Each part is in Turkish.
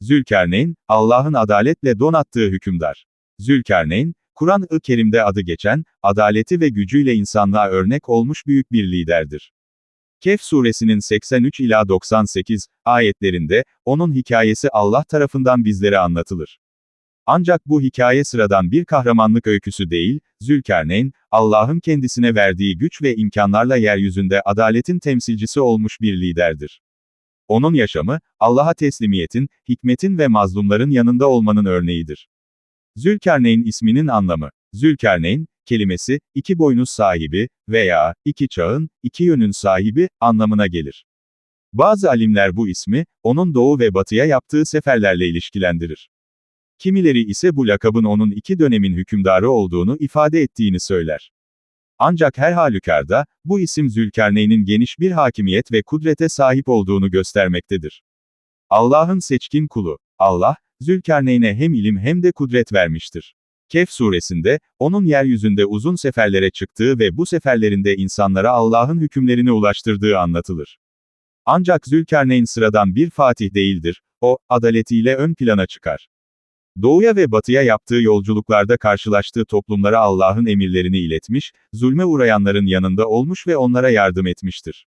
Zülkarneyn, Allah'ın adaletle donattığı hükümdar. Zülkarneyn, Kur'an-ı Kerim'de adı geçen, adaleti ve gücüyle insanlığa örnek olmuş büyük bir liderdir. Kehf suresinin 83 ila 98 ayetlerinde onun hikayesi Allah tarafından bizlere anlatılır. Ancak bu hikaye sıradan bir kahramanlık öyküsü değil, Zülkarneyn, Allah'ın kendisine verdiği güç ve imkanlarla yeryüzünde adaletin temsilcisi olmuş bir liderdir. Onun yaşamı, Allah'a teslimiyetin, hikmetin ve mazlumların yanında olmanın örneğidir. Zülkarneyn isminin anlamı. Zülkarneyn, kelimesi, iki boynuz sahibi veya iki çağın, iki yönün sahibi anlamına gelir. Bazı alimler bu ismi, onun doğu ve batıya yaptığı seferlerle ilişkilendirir. Kimileri ise bu lakabın onun iki dönemin hükümdarı olduğunu ifade ettiğini söyler. Ancak her halükarda, bu isim Zülkarneyn'in geniş bir hakimiyet ve kudrete sahip olduğunu göstermektedir. Allah'ın seçkin kulu, Allah, Zülkarneyn'e hem ilim hem de kudret vermiştir. Kehf suresinde, onun yeryüzünde uzun seferlere çıktığı ve bu seferlerinde insanlara Allah'ın hükümlerini ulaştırdığı anlatılır. Ancak Zülkarneyn sıradan bir fatih değildir, o, adaletiyle ön plana çıkar. Doğuya ve batıya yaptığı yolculuklarda karşılaştığı toplumlara Allah'ın emirlerini iletmiş, zulme uğrayanların yanında olmuş ve onlara yardım etmiştir.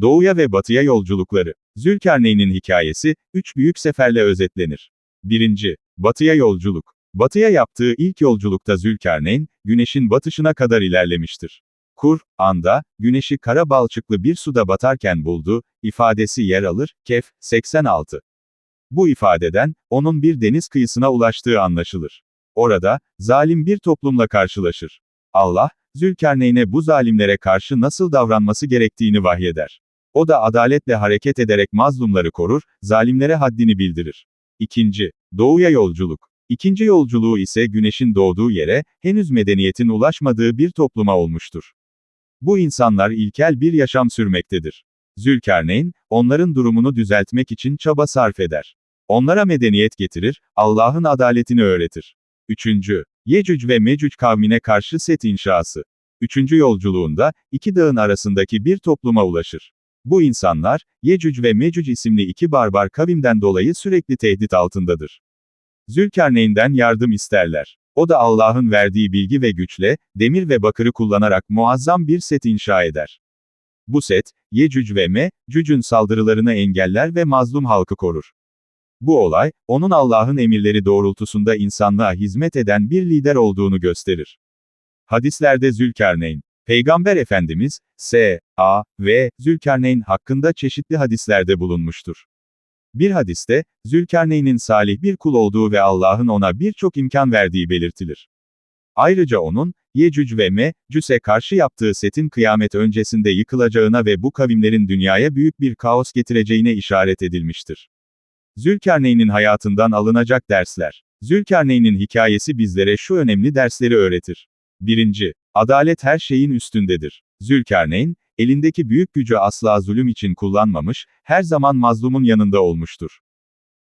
Doğuya ve batıya yolculukları. Zülkarneyn'in hikayesi, üç büyük seferle özetlenir. 1. Batıya yolculuk. Batıya yaptığı ilk yolculukta Zülkarneyn, güneşin batışına kadar ilerlemiştir. Kur, anda, güneşi kara balçıklı bir suda batarken buldu, ifadesi yer alır, Kehf, 86. Bu ifadeden, onun bir deniz kıyısına ulaştığı anlaşılır. Orada, zalim bir toplumla karşılaşır. Allah, Zülkarneyn'e bu zalimlere karşı nasıl davranması gerektiğini vahyeder. O da adaletle hareket ederek mazlumları korur, zalimlere haddini bildirir. İkinci, Doğuya yolculuk. İkinci yolculuğu ise güneşin doğduğu yere, henüz medeniyetin ulaşmadığı bir topluma olmuştur. Bu insanlar ilkel bir yaşam sürmektedir. Zülkarneyn, onların durumunu düzeltmek için çaba sarf eder. Onlara medeniyet getirir, Allah'ın adaletini öğretir. Üçüncü, Yecüc ve Mecüc kavmine karşı set inşası. Üçüncü yolculuğunda, iki dağın arasındaki bir topluma ulaşır. Bu insanlar, Yecüc ve Mecüc isimli iki barbar kavimden dolayı sürekli tehdit altındadır. Zülkarneyn'den yardım isterler. O da Allah'ın verdiği bilgi ve güçle, demir ve bakırı kullanarak muazzam bir set inşa eder. Bu set, Yecüc ve Mecüc'ün saldırılarını engeller ve mazlum halkı korur. Bu olay, onun Allah'ın emirleri doğrultusunda insanlığa hizmet eden bir lider olduğunu gösterir. Hadislerde Zülkarneyn, Peygamber Efendimiz, S. A. ve Zülkarneyn hakkında çeşitli hadislerde bulunmuştur. Bir hadiste, Zülkarneyn'in salih bir kul olduğu ve Allah'ın ona birçok imkan verdiği belirtilir. Ayrıca onun, Yecüc ve Mecüs'e karşı yaptığı setin kıyamet öncesinde yıkılacağına ve bu kavimlerin dünyaya büyük bir kaos getireceğine işaret edilmiştir. Zülkarneyn'in hayatından alınacak dersler. Zülkarneyn'in hikayesi bizlere şu önemli dersleri öğretir. 1. Adalet her şeyin üstündedir. Zülkarneyn, elindeki büyük gücü asla zulüm için kullanmamış, her zaman mazlumun yanında olmuştur.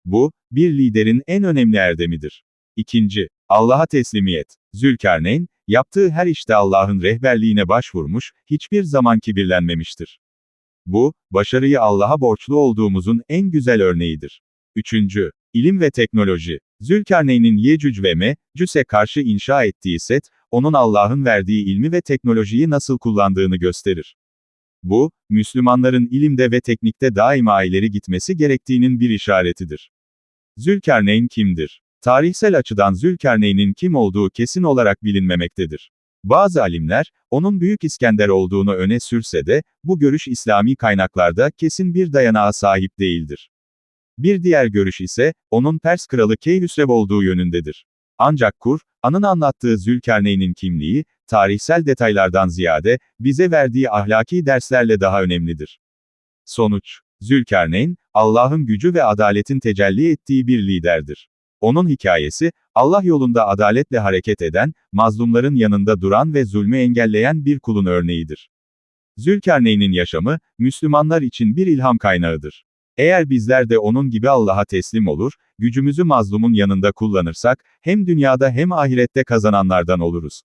Bu, bir liderin en önemli erdemidir. 2. Allah'a teslimiyet. Zülkarneyn, yaptığı her işte Allah'ın rehberliğine başvurmuş, hiçbir zaman kibirlenmemiştir. Bu, başarıyı Allah'a borçlu olduğumuzun en güzel örneğidir. 3. İlim ve teknoloji. Zülkarneyn'in Yecüc ve Mecüs'e karşı inşa ettiği set, onun Allah'ın verdiği ilmi ve teknolojiyi nasıl kullandığını gösterir. Bu, Müslümanların ilimde ve teknikte daima ileri gitmesi gerektiğinin bir işaretidir. Zülkarneyn kimdir? Tarihsel açıdan Zülkarneyn'in kim olduğu kesin olarak bilinmemektedir. Bazı alimler, onun Büyük İskender olduğunu öne sürse de, bu görüş İslami kaynaklarda kesin bir dayanağa sahip değildir. Bir diğer görüş ise, onun Pers kralı Keyhüsrev olduğu yönündedir. Ancak Kur, Anın anlattığı Zülkarneyn'in kimliği, tarihsel detaylardan ziyade, bize verdiği ahlaki derslerle daha önemlidir. Sonuç, Zülkarneyn, Allah'ın gücü ve adaletin tecelli ettiği bir liderdir. Onun hikayesi, Allah yolunda adaletle hareket eden, mazlumların yanında duran ve zulmü engelleyen bir kulun örneğidir. Zülkarneyn'in yaşamı, Müslümanlar için bir ilham kaynağıdır. Eğer bizler de onun gibi Allah'a teslim olur, gücümüzü mazlumun yanında kullanırsak, hem dünyada hem ahirette kazananlardan oluruz.